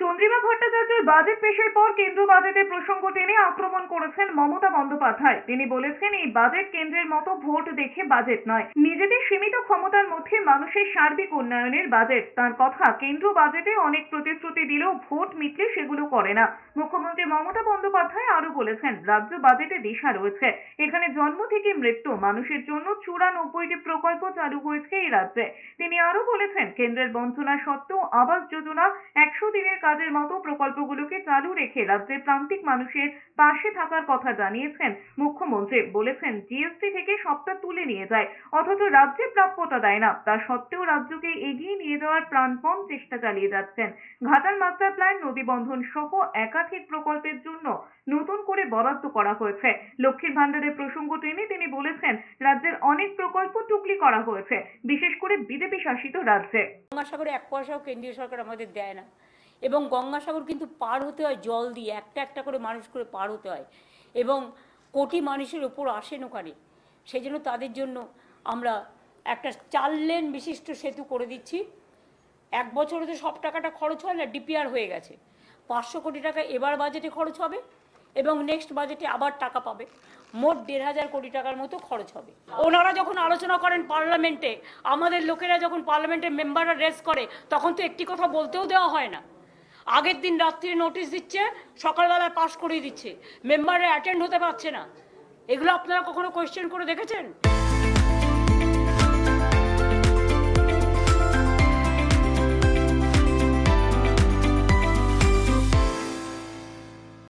চন্দ্রিমা ভট্টাচার্যের বাজেট পেশের পর কেন্দ্র বাজেটের প্রসঙ্গ টেনে আক্রমণ করেছেন মমতা বন্দ্যোপাধ্যায়। তিনি বলেছেন, এই বাজেট কেন্দ্রের মতো ভোট দেখে বাজেট নয়। নিজেদের সীমিত ক্ষমতার মধ্যে মানুষের সার্বিক উন্নয়নের বাজেট তার কথা, কেন্দ্র বাজেটে অনেক প্রতিশ্রুতি দিলেও ভোট মিটলে সেগুলো করে না। মুখ্যমন্ত্রী মমতা বন্দ্যোপাধ্যায় আরও বলেছেন, রাজ্য বাজেটে দিশা রয়েছে। এখানে জন্ম থেকে মৃত্যু, মানুষের জন্য চুরানব্বইটি প্রকল্প চালু হয়েছে এই রাজ্যে। তিনি আরও বলেছেন, কেন্দ্রের বঞ্চনা সত্ত্বেও আবাস যোজনা একশো দিনের কাজের মতো প্রকল্পগুলোকে চালু রেখে রাজ্যের প্রান্তিক মানুষের পাশে থাকার কথা জানিয়েছেন মুখ্যমন্ত্রী। বলেছেন, জিএসটি থেকে সবটা তুলে নিয়ে যায়, অথচ রাজ্যে প্রাপ্যতা দেয় না। তা সত্ত্বেও রাজ্যকে এগিয়ে নিয়ে যাওয়ার প্রাণপণ চেষ্টা চালিয়ে যাচ্ছেন। ঘাটাল মাস্টার প্ল্যান, নদী বন্ধন সহ একাধিক প্রকল্পের জন্য নতুন করে বরাদ্দ করা হয়েছে। লক্ষ্মীর ভান্ডারের প্রসঙ্গ টেনে তিনি বলেছেন, রাজ্যের অনেক প্রকল্প টুকলি করা হয়েছে, বিশেষ করে বিজেপি শাসিত রাজ্যে। গঙ্গাসাগরে এক পয়সাও কেন্দ্রীয় সরকার আমাদের দেয় না। এবং গঙ্গাসাগর কিন্তু পার হতে হয় জল দিয়ে, একটা একটা করে মানুষ করে পার হতে হয়। এবং কোটি মানুষের ওপর আসেন ওখানে সেই জন্য তাদের জন্য আমরা একটা চার লেন বিশিষ্ট সেতু করে দিচ্ছি। এক বছরে তো সব টাকাটা খরচ হয় না, ডিপিআর হয়ে গেছে। পাঁচশো কোটি টাকা এবার বাজেটে খরচ হবে এবং নেক্সট বাজেটে আবার টাকা পাবে। মোট দেড় হাজার কোটি টাকার মতো খরচ হবে। ওনারা যখন আলোচনা করেন পার্লামেন্টে, আমাদের লোকেরা যখন পার্লামেন্টের মেম্বাররা রেস করে, তখন তো একটি কথা বলতেও দেওয়া হয় না। আগের দিন রাত্রি নোটিশ দিচ্ছে, সকালবেলায় পাশ করিয়ে দিচ্ছে। মেম্বারে অ্যাটেন্ড হতে পারছে না। এগুলো আপনারা কখনো কোয়েশ্চেন করে দেখেছেন?